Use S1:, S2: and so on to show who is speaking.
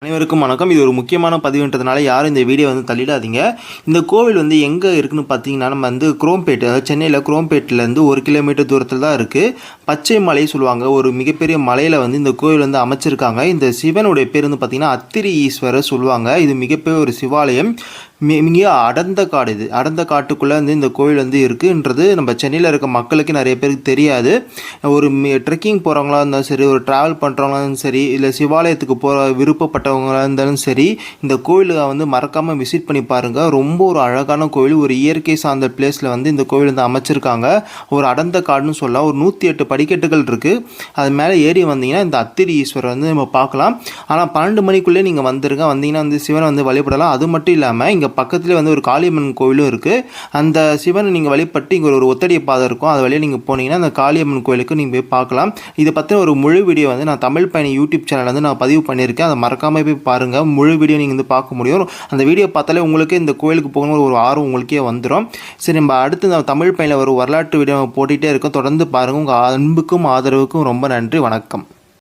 S1: அனைவருக்கும் வணக்கம். இது ஒரு முக்கியமான பதிவுன்றதுனால யாரும் இந்த வீடியோ வந்து தள்ளிடாதீங்க. இந்த கோவில் வந்து எங்கே இருக்குன்னு பார்த்தீங்கன்னா நம்ம வந்து குரோம்பேட் அதாவது சென்னையில் குரோம்பேட்டிலேருந்து ஒரு கிலோமீட்டர் தூரத்தில் தான் இருக்குது பச்சை மலை சொல்லுவாங்க. ஒரு மிகப்பெரிய மலையில் வந்து இந்த கோவில் வந்து அமைச்சிருக்காங்க. இந்த சிவனுடைய பேர் வந்து பார்த்திங்கன்னா அத்திரி ஈஸ்வரர் சொல்லுவாங்க. இது மிகப்பெரிய ஒரு சிவாலயம். மி- மிக அடர்ந்த காடு இது. அடர்ந்த காட்டுக்குள்ளே வந்து இந்த கோவில் வந்து இருக்குன்றது நம்ம சென்னையில் இருக்க மக்களுக்கு நிறைய பேருக்கு தெரியாது. ஒரு ட்ரெக்கிங் போகிறவங்களா இருந்தாலும் சரி ஒரு ட்ராவல் பண்ணுறவங்களா இருந்தாலும் சரி இல்லை சிவாலயத்துக்கு போகிற விருப்பப்பட்ட விருப்பப்பட்டவங்களா இருந்தாலும் சரி இந்த கோவிலை வந்து மறக்காமல் விசிட் பண்ணி பாருங்கள் ரொம்ப ஒரு அழகான கோவில் ஒரு இயற்கை சார்ந்த பிளேஸில் வந்து இந்த கோயில் வந்து அமைச்சிருக்காங்க. ஒரு அடர்ந்த காடுன்னு சொல்லலாம். ஒரு நூற்றி எட்டு படிக்கட்டுகள் இருக்குது அது மேலே ஏறி வந்தீங்கன்னா இந்த அத்திரி ஈஸ்வரர் வந்து நம்ம பார்க்கலாம். ஆனால் பன்னெண்டு மணிக்குள்ளே நீங்கள் வந்துருங்க. வந்தீங்கன்னா வந்து சிவனை வந்து வழிபடலாம். அது மட்டும் இல்லாமல் இங்கே பக்கத்துலேயே வந்து ஒரு காளியம்மன் கோவிலும் இருக்குது அந்த சிவனை நீங்கள் வழிபட்டு இங்கே ஒரு ஒத்தடிய பாதை இருக்கும். அது வழியாக நீங்கள் போனீங்கன்னா அந்த காளியம்மன் கோயிலுக்கு நீங்கள் போய் பார்க்கலாம். இதை பற்றின ஒரு முழு வீடியோ வந்து நான் தமிழ் பயணி யூடியூப் சேனல் வந்து நான் பதிவு பண்ணியிருக்கேன். அதை மறக்காமல் போய் பாருங்கள் முழு வீடியோ நீங்கள் வந்து பார்க்க முடியும். அந்த வீடியோ பார்த்தாலே உங்களுக்கு இந்த கோயிலுக்கு போகணுங்கிற ஒரு ஆர்வம் உங்களுக்கே வந்துடும் சரி நம்ம அடுத்து நம்ம தமிழ் பையனில் ஒரு வரலாற்று வீடியோ போட்டுகிட்டே இருக்கோம். தொடர்ந்து பாருங்கள் உங்கள் அன்புக்கும் ஆதரவுக்கும் ரொம்ப நன்றி. வணக்கம்.